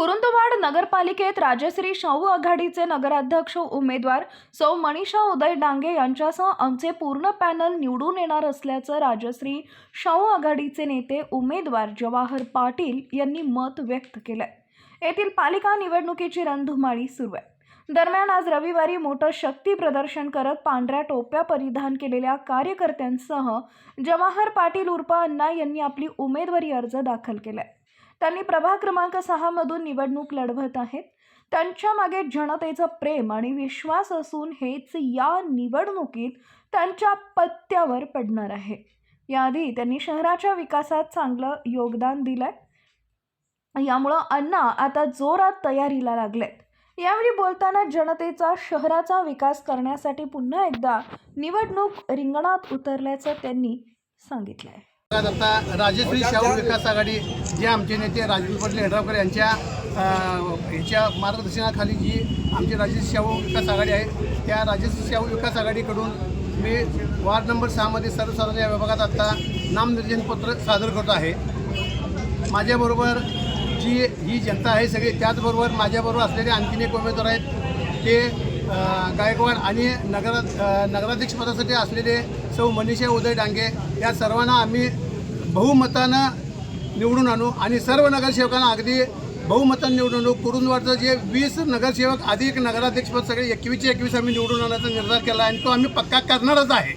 नगरपालिकेत राजश्री शाहू आघाडीचे नगराध्यक्ष उमेदवार सौ मनीषा उदय डांगे यांच्यासह आमचे पूर्ण पॅनल निवडून येणार असल्याचं राजश्री शाहू आघाडीचे नेते उमेदवार जवाहर पाटील यांनी मत व्यक्त केलंय. येथील पालिका निवडणुकीची रणधुमाळी सुरू आहे. दरम्यान आज रविवारी मोठं शक्ती प्रदर्शन करत पांढऱ्या टोप्या परिधान केलेल्या कार्यकर्त्यांसह जवाहर पाटील उर्फ अण्णा यांनी आपली उमेदवारी अर्ज दाखल केलाय. त्यांनी प्रभाग क्रमांक सहामधून निवडणूक लढवत आहेत. त्यांच्या मागे जनतेचं प्रेम आणि विश्वास असून हेच या निवडणुकीत त्यांच्या पत्त्यावर पडणार आहे. याआधी त्यांनी शहराच्या विकासात चांगलं योगदान दिलंय. यामुळं अण्णा आता जोरात तयारीला लागलेत. यावेळी बोलताना जनतेचा शहराचा विकास करण्यासाठी पुन्हा एकदा निवडणूक रिंगणात उतरल्याचं त्यांनी सांगितलं आहे आता राजश्री शाहू विकास आघाडी जे आमचे नेते राजू पाटील हेडरावकर यांच्या ह्याच्या मार्गदर्शनाखाली जी आमची राजश्री शाहू विकास आघाडी आहे त्या राजश्री शाहू विकास आघाडीकडून मी वार्ड नंबर सहामध्ये सर्वसाधारण या विभागात आता नामनिर्देशनपत्र सादर करतो आहे. माझ्याबरोबर जी ही जनता आहे सगळी त्याचबरोबर माझ्याबरोबर असलेले आणखीन एक उमेदवार आहेत ते गायकवाड आणि नगर नगराध्यक्षपदासाठी असलेले सौ मनीषा उदय डांगे या सर्वांना आम्ही बहुमतानं निवडून आणू आणि सर्व नगरसेवकांना अगदी बहुमतानं निवडून आणू. कुरुंदवाडचं जे वीस नगरसेवक आधी एक नगराध्यक्षपद सगळे एकवीसचे एकवीस आम्ही निवडून आणण्याचा निर्धार केला आणि तो आम्ही पक्का करणारच आहे.